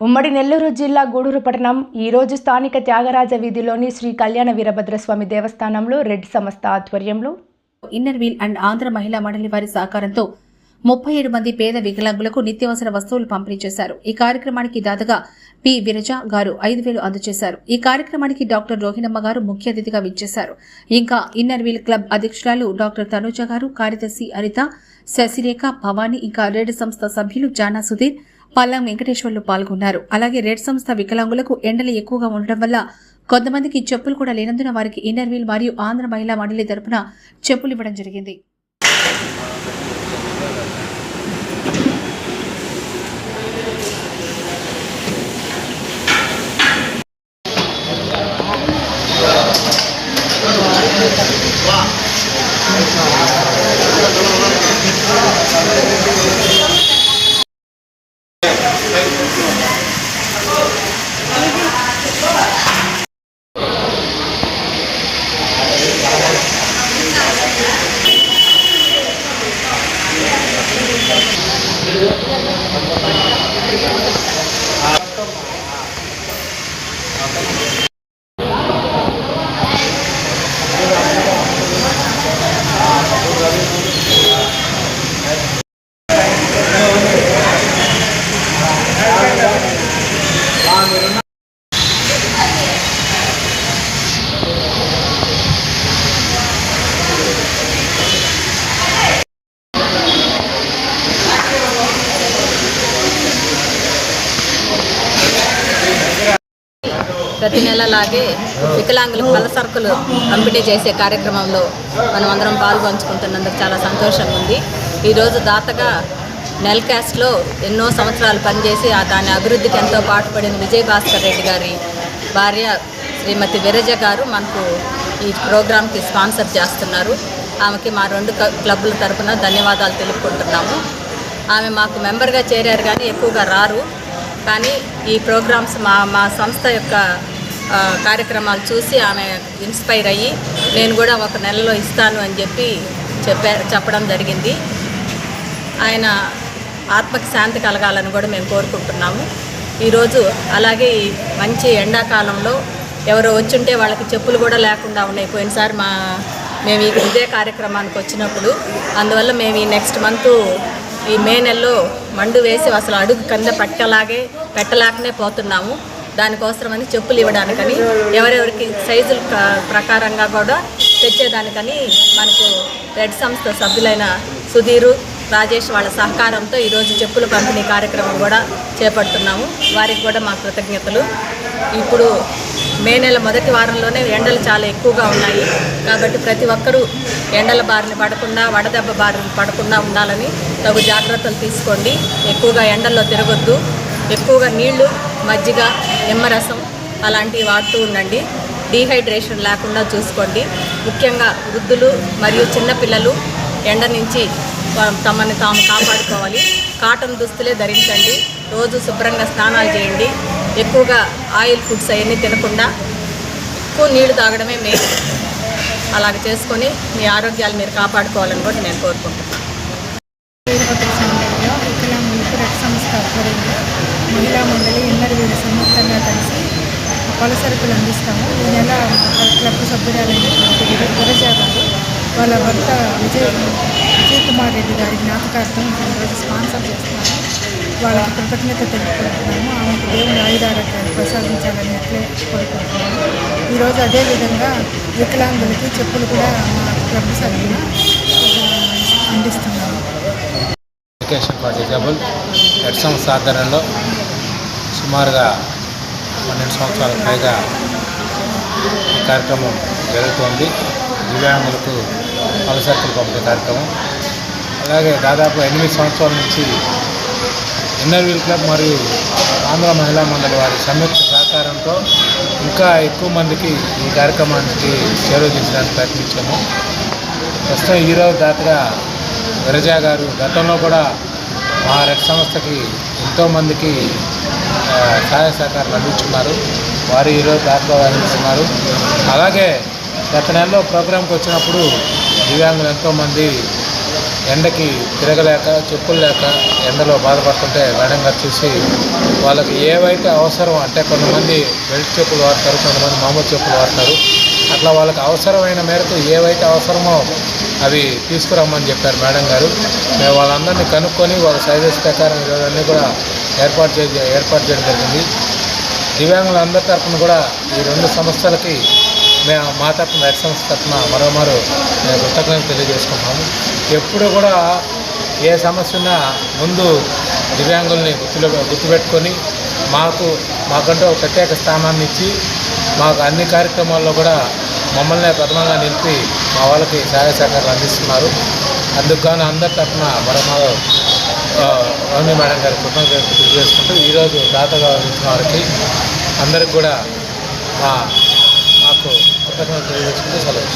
ఉమ్మడి నెల్లూరు జిల్లా గూడూరు పట్టణం ఈరోజు స్థానిక త్యాగరాజ వీధిలోని శ్రీ కళ్యాణ వీరభద్రస్వామి దేవస్థానంలో రెడ్ సంస్థ ఆధ్వర్యంలో ఇన్నర్ వీల్ అండ్ ఆంధ్ర మహిళా మండలి వారి సహకారంతో ముప్పై ఏడు మంది పేద వికలాంగులకు నిత్యావసర వస్తువులు పంపిణీ చేశారు. ఈ కార్యక్రమానికి దాదాగా పి. విరజ గారు ఐదు వేలు అందజేశారు. ఈ కార్యక్రమానికి డాక్టర్ రోహిణమ్మ గారు ముఖ్య అతిథిగా విచ్చేశారు. ఇంకా ఇన్నర్ వీల్ క్లబ్ అధ్యక్షురాలు డాక్టర్ తనుజ గారు కార్యదర్శి అనిత శశిరేఖ భవానీ ఇంకా రెడ్ సంస్థ సభ్యులు జానా సుధీర్ పల్లం వెంకటేశ్వర్లు పాల్గొన్నారు. అలాగే రెడ్ సంస్థ వికలాంగులకు ఎండలు ఎక్కువగా ఉండడం వల్ల కొంతమందికి చెప్పులు కూడా లేనందున వారికి ఇన్నర్ వీల్ మరియు ఆంధ్ర మహిళా మండలి తరపున చెప్పులు ఇవ్వడం జరిగింది. Thank you. ప్రతి నెలలాగే వికలాంగులకు పల సరుకులు పంపిణీ చేసే కార్యక్రమంలో మనం అందరం పాల్గొంచుకుంటున్నందుకు చాలా సంతోషంగా ఉంది. ఈరోజు దాతగా నెల్కాస్ట్లో ఎన్నో సంవత్సరాలు పనిచేసి ఆ దాని అభివృద్ధికి ఎంతో పాటుపడిన విజయ్ భాస్కర్ రెడ్డి గారి భార్య శ్రీమతి విరజ గారు మనకు ఈ ప్రోగ్రాంకి స్పాన్సర్ చేస్తున్నారు. ఆమెకి మా రెండు క్లబ్ల తరఫున తరపున ధన్యవాదాలు తెలుపుకుంటున్నాము. ఆమె మాకు మెంబర్గా చేరారు కానీ ఎక్కువగా రారు. కానీ ఈ ప్రోగ్రామ్స్ మా మా సంస్థ యొక్క కార్యక్రమాలు చూసి ఆమె ఇన్స్పైర్ అయ్యి నేను కూడా ఒక నెలలో ఇస్తాను అని చెప్పి చెప్పా చెప్పడం జరిగింది. ఆయన ఆత్మకి శాంతి కలగాలని కూడా మేము కోరుకుంటున్నాము. ఈరోజు అలాగే మంచి ఎండాకాలంలో ఎవరో వచ్చుంటే వాళ్ళకి చెప్పులు కూడా లేకుండా ఉన్నాయి. పోయినసారి మా మేము ఈ ఇదే కార్యక్రమానికి వచ్చినప్పుడు అందువల్ల మేము ఈ నెక్స్ట్ మంత్ ఈ మే నెలలో మండు వేసి అసలు అడుగు కింద పెట్టలాగే పెట్టలేకనే పోతున్నాము. దానికోసమని చెప్పులు ఇవ్వడానికని ఎవరెవరికి సైజుల ప్రకారంగా కూడా తెచ్చేదానికని మనకు రెడ్ సంస్థ సభ్యులైన సుధీరు రాజేష్ వాళ్ళ సహకారంతో ఈరోజు చెప్పుల పంపిణీ కార్యక్రమం కూడా చేపడుతున్నాము. వారికి కూడా మా కృతజ్ఞతలు. ఇప్పుడు మే నెల మొదటి వారంలోనే ఎండలు చాలా ఎక్కువగా ఉన్నాయి. కాబట్టి ప్రతి ఒక్కరూ ఎండల బారిన పడకుండా వడదెబ్బ బారిన పడకుండా ఉండాలని తగు జాగ్రత్తలు తీసుకోండి. ఎక్కువగా ఎండల్లో తిరగొద్దు. ఎక్కువగా నీళ్ళు మజ్జిగ నిమ్మరసం అలాంటివి వాడుతూ ఉండండి. డీహైడ్రేషన్ లేకుండా చూసుకోండి. ముఖ్యంగా వృద్ధులు మరియు చిన్నపిల్లలు ఎండ నుంచి తమని తాము కాపాడుకోవాలి. కాటన్ దుస్తులే ధరించండి. రోజు శుభ్రంగా స్నానాలు చేయండి. ఎక్కువగా ఆయిల్ ఫుడ్స్ అవన్నీ తినకుండా ఎక్కువ నీళ్ళు తాగడమే మెయిన్ అలాగ చేసుకొని మీ ఆరోగ్యాలు మీరు కాపాడుకోవాలని కూడా నేను కోరుకుంటున్నాను వీరభద్ర సంఘంలో వికలాంగులకు రెడ్ సంస్థ ఆధ్వర్యంలో మహిళా మండలి ఇన్నర్ వీరు సంయుక్తంగా కలిసి పలు సరుకులు అందిస్తాము. ఈ నెల క్లబ్ సభ్యురాలైనటువంటి గురజాగారు వాళ్ళ భర్త విజయ్ విజయ్ కుమార్ రెడ్డి గారి జ్ఞాపకార్థం ఈరోజు స్పాన్సర్ చేస్తున్నాము. వాళ్ళకి కృతజ్ఞత తెలుపుకుంటున్నాము. ఆమెకు దేవుని ఆయుధారోగ్యాన్ని ప్రసాదించాలని అట్లే కోరుకుంటున్నాము. ఈరోజు అదేవిధంగా వికలాంగులకి చెప్పులు కూడా మా క్లబ్ సభ్యులు అందిస్తున్నాము. ఎడ్యుకేషన్ ఫర్ డిజేబుల్ రెడ్ ఆధ్వర్యంలో సుమారుగా పన్నెండు సంవత్సరాలకు పైగా ఈ కార్యక్రమం జరుగుతోంది. దివ్యాంగులకు పలసర్కులు పంపిణీ కార్యక్రమం. అలాగే దాదాపు ఎనిమిది సంవత్సరాల నుంచి ఇన్నర్ వీల్ క్లబ్ మరియు ఆంధ్ర మహిళా మండలి వారి సంయుక్త సహకారంతో ఇంకా ఎక్కువ మందికి ఈ కార్యక్రమానికి చేరువదించడానికి ప్రయత్నించాము. ప్రస్తుతం ఈరోజు దాతగా విరజా గారు గతంలో కూడా మా రెడ్ సంస్థకి ఎంతోమందికి సహాయ సహకారాలు అందిస్తున్నారు వారు ఈరోజు దాంట్లో అందిస్తున్నారు అలాగే గత నెలలో ప్రోగ్రాంకి వచ్చినప్పుడు దివ్యాంగులు ఎంతోమంది ఎండకి తిరగలేక చెప్పులు లేక ఎండలో బాధపడుతుంటే మేడం గారు చూసి వాళ్ళకి ఏవైతే అవసరం అంటే కొంతమంది బెల్ట్ చెప్పులు వాడతారు కొంతమంది మామూలు చెప్పులు వాడతారు. అట్లా వాళ్ళకి అవసరమైన మేరకు ఏవైతే అవసరమో అవి తీసుకురమ్మని చెప్పారు మేడం గారు మేము వాళ్ళందరినీ కనుక్కొని వాళ్ళ సైజెస్ ప్రకారం ఇవన్నీ అన్నీ కూడా ఏర్పాటు చే ఏర్పాటు చేయడం జరిగింది. దివ్యాంగులందరి తరఫున కూడా ఈ రెండు సంస్థలకి మేము మా తరఫున రెడ్ సంస్థ తరఫున మరోమారు మేము కృతజ్ఞతలు తెలియజేసుకుంటాము ఎప్పుడు కూడా ఏ సమస్య ఉన్నా ముందు దివ్యాంగుల్ని గుర్తులో గుర్తుపెట్టుకొని మాకు మాకంటూ ప్రత్యేక స్థానాన్ని ఇచ్చి మాకు అన్ని కార్యక్రమాల్లో కూడా మమ్మల్ని ప్రథమంగా నిలిపి మా వాళ్ళకి సహాయ సహకారాలు అందిస్తున్నారు. అందుకు గాను అందరి తరఫున మరోమారు రమణి మేడం గారి కృతజ్ఞతలు తెలియజేసుకుంటూ ఈరోజు దాతగా వచ్చిన వారికి అందరికి కూడా మాకు కృతజ్ఞతలు తెలియజేసుకుంటూ సెలవు